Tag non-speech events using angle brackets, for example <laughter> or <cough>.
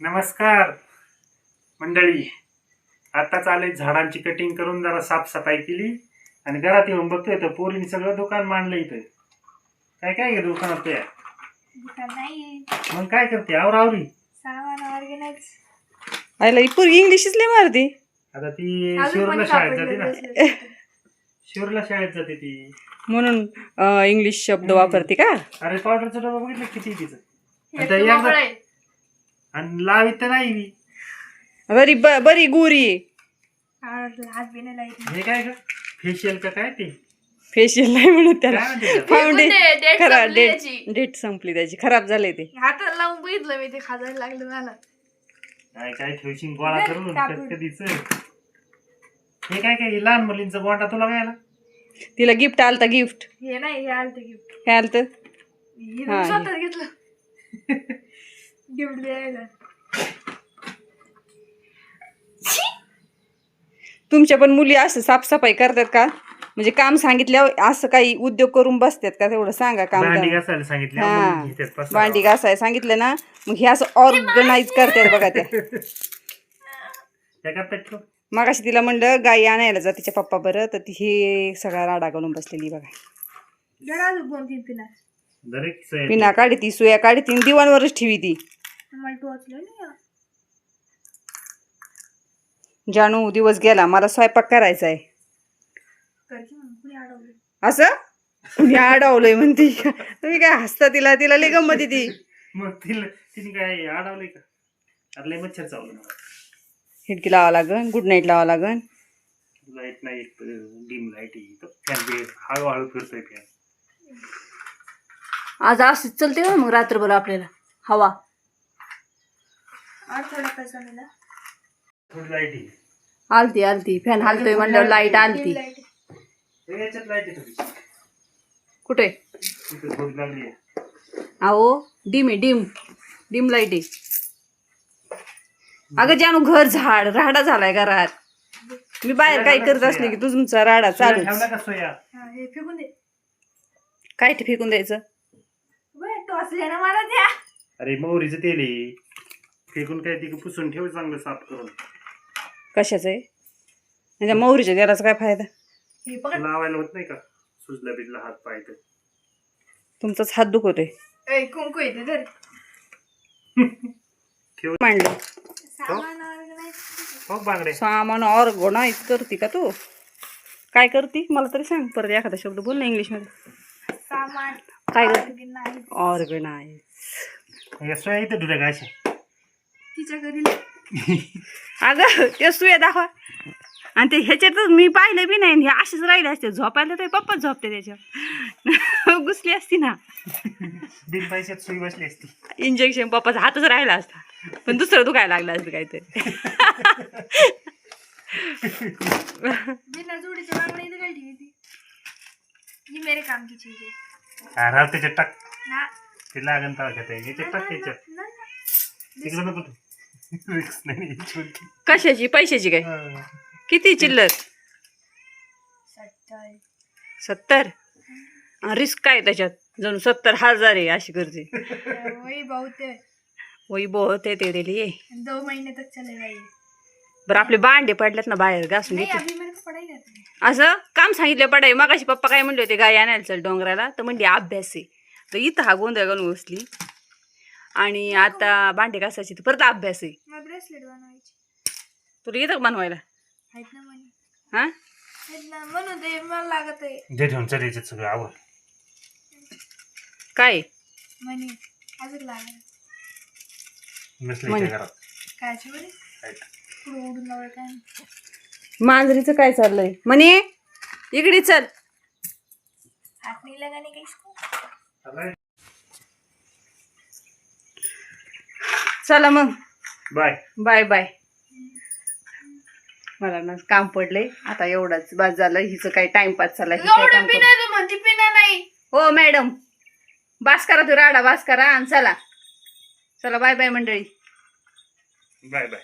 नमस्कार मंडळी. आताच आले झाडांची कटिंग करून जरा साफसफाई केली आणि घरात येऊन बघतोय तर पोरीने सगळं दुकान मांडलं इथं. काय काय आहे दुकानात त्या? दुकान नाही मग काय करते? आवर आवरी. सामान ऑर्गनाईज. आयला ही पोरगी इंग्लिशच लय मारती. आता ती शिवरला शाळेत जाते ना. शिवरला शाळेत जाते ती. म्हणून अं, इंग्लिश शब्द वापरते का? अरे पावडरचा डबा बघितलं किती तिचं? आता एकदा-. आणि लावित तर नाही मी. बरी ब- बरी गोरी. हात बी नाही. हे काय का फेशियल का काय ते? फेशियल नाही म्हणत त्याला. काय म्हणते त्याला? फाउंडे फेकून दे, date खरा संपली डेट त्याची. डेट संपली त्याची. खराब झाले ते. हाताला लावून बघितलं मी ते खाजायला लागलं मला. काय काय ठेवशील गोळा करून कापून. कधीच. हे काय काय लहान मुलींचा गोंडा तुला काय आला? तिला गिफ्ट आलता गिफ्ट हे नाही हे आलं गिफ्ट काय आलत? हे हा, मी घेतलं. <laughs> तुमच्या पण मुली असं साफसफाई करतात का? म्हणजे काम सांगितल्यावर असं काही उद्योग करून बसतात का? तेवढं सांगा काम भांडी. घासायला सांगितलं हा. मग घेतात पसारा. भांडी घासाय सांगितलं ना मग हे असं ऑर्गनाईज करतात बघा त्या. <laughs> त्या का? मगाशी तिला म्हणलं गाई आणायला जा तिच्या पप्पा बरं. तर ती हे सगळा राडा घालून बसलेली बघा. जरा अजून दोन तीन पिना दरेक सोय- पिना काढी ती सुया काढी ती दिवाणवरच ठेवी ती. मला टोचलं जानू दिवस गेला मला स्वयंपाक करायचा आहे असं? कुणी अडवलंय म्हणते? तुम्ही काय हसता तिला तिला लय गंमत ती. मग तिला तिने काय अडवलंय का? अरे लय मच्छर चावलं मला. हिडकी लावा लागन गुड नाईट लावा लागन. लाइट नाही डिम लाइट फॅन हळूहळू फिरतोय फॅन आज असंच चलते मग रात्रभर आपल्याला. हवा. आज थोडा पैसा मिळाला. थोडी लाइट आहे आलती आलती. फॅन हालतोय म्हणल्यावर लाइट आलती. लाइट हे याच्यात लाइट आहे थोडी कुठे? तिथे थोडी लागली आहे. अहो डिम आहे डिम. डिम लाइट आहे. अगं जानू घर झाड. राडा झालाय घरात. मी बाहेर काही करत असले की तुमचा राडा सोया चालूच. ठेवला का सोया? हा हे फेकून दे. काय ते फेकून द्यायचं? बरं टोचले ना मला द्या अरे मोहरीचं तेल आहे. फेकून काय ती पुसून ठेव चांगलं साफ करून. कशाचं आहे? म्हणजे मोहरीच्या तेलाचा काय फायदा? हे पकड लावायला होत नाही का? सुजला बिजला हात पाय तर. तुमचाच हात दुखवतोय ए कुंकू येते तर ठेव. मांडलं. सामान हो बांगडे. सामान ऑर्गनाईज करते का तू? काय करते? मला तरी सांग परत एखादा शब्द बोल ना इंग्लिशमध्ये. सामान काय करते? ऑर्गनाईज. ऑर्गनाईज. या सोया इथं तुझ्या का अशा तिच्या घरी अगं ते सुया दाखवा. आणि ते ह्याच्यातच मी पाहिले बी नाही हे असेच राहिले असते. झोपायला तर पप्पाच झोपते त्याच्यावर. घुसली असती ना. बिन पैशात सुई बसली असती. इंजेक्शन पप्पाचा हातच राहिला असता. पण दुसरं दुखायला लागलं असतं काहीतरी. बिना जोडीचं बांगडा इथं काय ठेवी ती. ही मेरे काम की चीज है राव त्याच्यात टाक. ना ते लागन घेता येईल. याच्यात टाक त्याच्यात ना, ना. तिकडे नको तू. Risk नाही. कशाची? पैशाची काय? हा. किती चिल्लर? सत्तर. सत्तर? रिस्क काय त्याच्यात? जणू सत्तर हजार आहे अशी करते वही बहुत है वही बहुत आहे तेरे लिए दो महीने तक चलेगा ये बरं आपले बांडे पडल्यात ना बाहेर घासून नहीं घेते अभी मेरे को पढ़ाई करनी है असं? काम सांगितलं पडाय. मगाशी पप्पा काय म्हणले होते गाय आणायला चल डोंगराला? तर म्हणली अभ्यास आहे. तर इथं हा गोंधळ घालून बसली. आणि आता भांडे घासायची तर परत अभ्यास आहे. मैं ब्रेसलेट बनवायची. तुला येतं का बनवायला? आहेत ना मनी हा? आहेत ना म्हणून ते मला लागत आहे. जे ठेवून चल याच्यात सगळं आवर काय? मनी अजून लागत नसले म्हणे. घरात. कायची बरे आहेत. पुढे उडून लावलं काय नाही. मांजरीचं काय चाललंय? म्हणे इकडे चल. नहीं का चाललंय? चला मग. बाय. Bye bye. मला ना काम पडले आता एवढाच बस झालं. हिचं काही टाइमपास चालला ही काय एवढं काम पिना तू म्हणती पिना नाही. करू. हो मॅडम बास करा तू राडा बास करा. आणि चला. चला बाय बाय मंडळी. Bye bye.